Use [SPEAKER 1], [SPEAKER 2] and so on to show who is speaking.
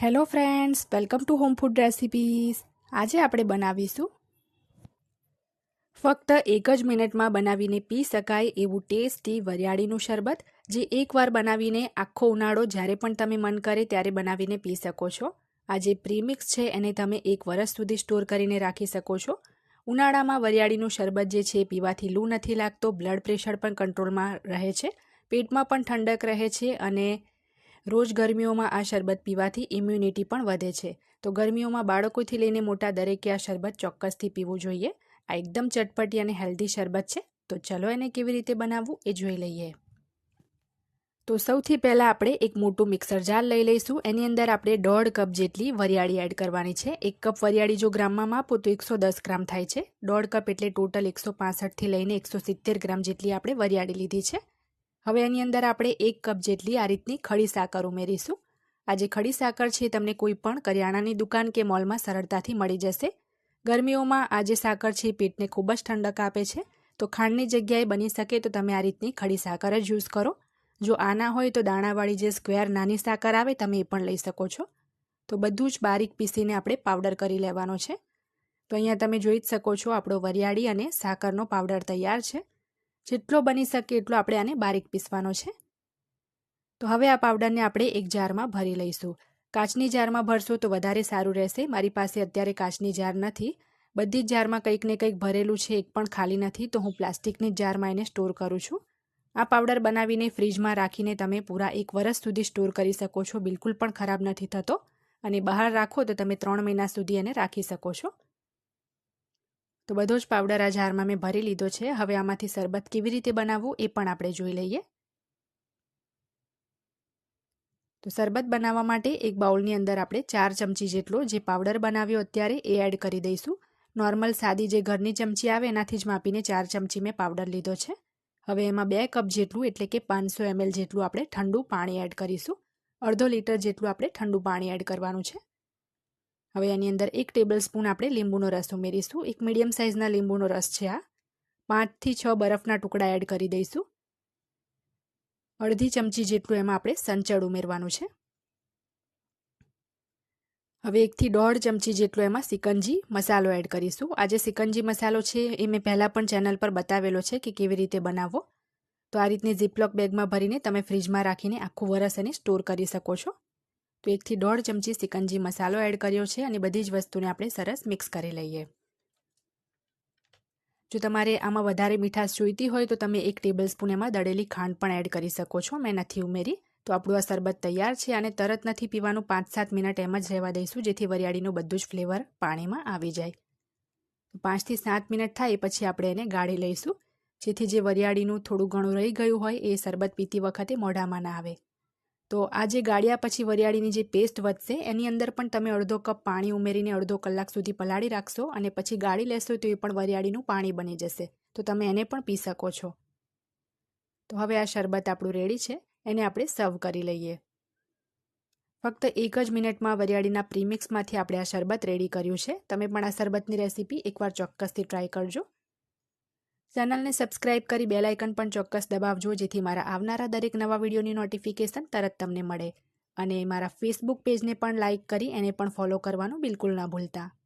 [SPEAKER 1] Hello friends welcome to home food recipes આજે આપણે બનાવીશું ફક્ત એક જ મિનિટમાં બનાવીને પી શકાય એવું ટેસ્ટી વરિયાળીનું શરબત, જે એકવાર બનાવીને આખો ઉનાળો જ્યારે પણ તમે મન કરે ત્યારે બનાવીને પી શકો છો. આ જે પ્રીમિક્સ છે, એને તમે એક વર્ષ સુધી સ્ટોર કરીને રાખી શકો છો. ઉનાળામાં વરિયાળીનું શરબત જે છે, પીવાથી લૂ નથી લાગતો, બ્લડ પ્રેશર પણ કંટ્રોલમાં રહે છે, પેટમાં પણ ઠંડક રહે છે અને રોજ ગરમીઓમાં આ શરબત પીવાથી ઇમ્યુનિટી પણ વધે છે. તો ગરમીઓમાં બાળકોથી લઈને મોટા દરેકે આ શરબત ચોક્કસથી પીવું જોઈએ. આ એકદમ ચટપટી અને હેલ્ધી શરબત છે. તો ચલો એને કેવી રીતે બનાવવું એ જોઈ લઈએ. તો સૌથી પહેલાં આપણે એક મોટું મિક્સર જાર લઈ લઈશું. એની અંદર આપણે દોઢ કપ જેટલી વરિયાળી એડ કરવાની છે. એક કપ વરિયાળી જો ગ્રામમાં માપો તો એકસો દસ ગ્રામ થાય છે. દોઢ કપ એટલે ટોટલ એકસો પાસઠથી લઈને એકસો સિત્તેર ગ્રામ જેટલી આપણે વરિયાળી લીધી છે. હવે એની અંદર આપણે એક કપ જેટલી આ રીતની ખડી સાકર ઉમેરીશું. આ જે ખડી સાકર છે તમને કોઈ પણ કરિયાણાની દુકાન કે મોલમાં સરળતાથી મળી જશે. ગરમીઓમાં આ જે સાકર છે પેટને ખૂબ જ ઠંડક આપે છે. તો ખાંડની જગ્યાએ બની શકે તો તમે આ રીતની ખડી સાકર જ યુઝ કરો. જો આ ના હોય તો દાણાવાળી જે સ્ક્વેર નાની સાકર આવે તમે એ પણ લઈ શકો છો. તો બધું જ બારીક પીસીને આપણે પાવડર કરી લેવાનો છે. તો અહીંયા તમે જોઈ જ શકો છો આપણો વરિયાળી અને સાકરનો પાવડર તૈયાર છે. જેટલો બની શકે એટલો આપણે આને બારીક પીસવાનો છે. તો હવે આ પાવડરને આપણે એક જારમાં ભરી લઈશું. કાચની જારમાં ભરશો તો વધારે સારું રહેશે. મારી પાસે અત્યારે કાચની જાર નથી. બધી જ જારમાં કંઈક ને કંઈક ભરેલું છે, એક પણ ખાલી નથી. તો હું પ્લાસ્ટિકની જારમાં એને સ્ટોર કરું છું. આ પાવડર બનાવીને ફ્રીજમાં રાખીને તમે પૂરા એક વર્ષ સુધી સ્ટોર કરી શકો છો. બિલકુલ પણ ખરાબ નથી થતો. અને બહાર રાખો તો તમે ત્રણ મહિના સુધી એને રાખી શકો છો. તો બધો જ પાવડર આ જારમાં મેં ભરી લીધો છે. હવે આમાંથી શરબત કેવી રીતે બનાવવું એ પણ આપણે જોઈ લઈએ. તો શરબત બનાવવા માટે એક બાઉલની અંદર આપણે ચાર ચમચી જેટલો જે પાવડર બનાવ્યો અત્યારે એ એડ કરી દઈશું. નોર્મલ સાદી જે ઘરની ચમચી આવે એનાથી જ માપીને ચાર ચમચી મેં પાવડર લીધો છે. હવે એમાં બે કપ જેટલું એટલે કે પાંચસો એમએલ જેટલું આપણે ઠંડુ પાણી એડ કરીશું. અડધો લીટર જેટલું આપણે ઠંડુ પાણી એડ કરવાનું છે. હવે આની અંદર એક ટેબલ સ્પૂન આપણે લીંબુનો રસ ઉમેરીશું. એક મીડિયમ સાઇઝના લીંબુનો રસ છે આ. પાંચથી છ બરફના ટુકડા એડ કરી દઈશું. અડધી ચમચી જેટલું એમાં આપણે સંચળ ઉમેરવાનું છે. હવે એકથી દોઢ ચમચી જેટલો એમાં સિકંજી મસાલો એડ કરીશું. આ જે મસાલો છે એ મેં પહેલાં પણ ચેનલ પર બતાવેલો છે કે કેવી રીતે બનાવવો. તો આ રીતની ઝીપલોક બેગમાં ભરીને તમે ફ્રીજમાં રાખીને આખું વરસ એને સ્ટોર કરી શકો છો. તો એકથી દોઢ ચમચી સિકંજી મસાલો એડ કર્યો છે અને બધી જ વસ્તુને આપણે સરસ મિક્સ કરી લઈએ. જો તમારે આમાં વધારે મીઠાશ જોઈતી હોય તો તમે એક ટેબલ સ્પૂન એમાં દળેલી ખાંડ પણ એડ કરી શકો છો. મેં નથી ઉમેરી. તો આપણું આ શરબત તૈયાર છે અને તરત નથી પીવાનું. પાંચ સાત મિનિટ એમ જ રહેવા દઈશું, જેથી વરિયાળીનું બધું જ ફ્લેવર પાણીમાં આવી જાય. પાંચથી સાત મિનિટ થાય પછી આપણે એને ગાળી લઈશું. જેથી જે વરિયાળીનું થોડું ઘણું રહી ગયું હોય એ શરબત પીતી વખતે મોઢામાં ના આવે. તો આ જે ગાળ્યા પછી વરિયાળીની જે પેસ્ટ વધશે, એની અંદર પણ તમે અડધો કપ પાણી ઉમેરીને અડધો કલાક સુધી પલાળી રાખશો અને પછી ગાળી લેશો તો એ પણ વરિયાળીનું પાણી બની જશે. તો તમે એને પણ પી શકો છો. તો હવે આ શરબત આપણું રેડી છે. એને આપણે સર્વ કરી લઈએ. ફક્ત એક જ મિનિટમાં વરિયાળીના પ્રીમિક્સમાંથી આપણે આ શરબત રેડી કર્યું છે. તમે પણ આ શરબતની રેસીપી એકવાર ચોક્કસથી ટ્રાય કરજો. ચેનલને સબસ્ક્રાઇબ કરી બેલ આઇકન પણ ચોક્કસ દબાવજો, જેથી મારા આવનારા દરેક નવા વિડીયોની નોટિફિકેશન તરત તમને મળે. અને મારા ફેસબુક પેજને પણ લાઇક કરી, એને પણ ફોલો કરવાનું બિલકુલ ના ભૂલતા.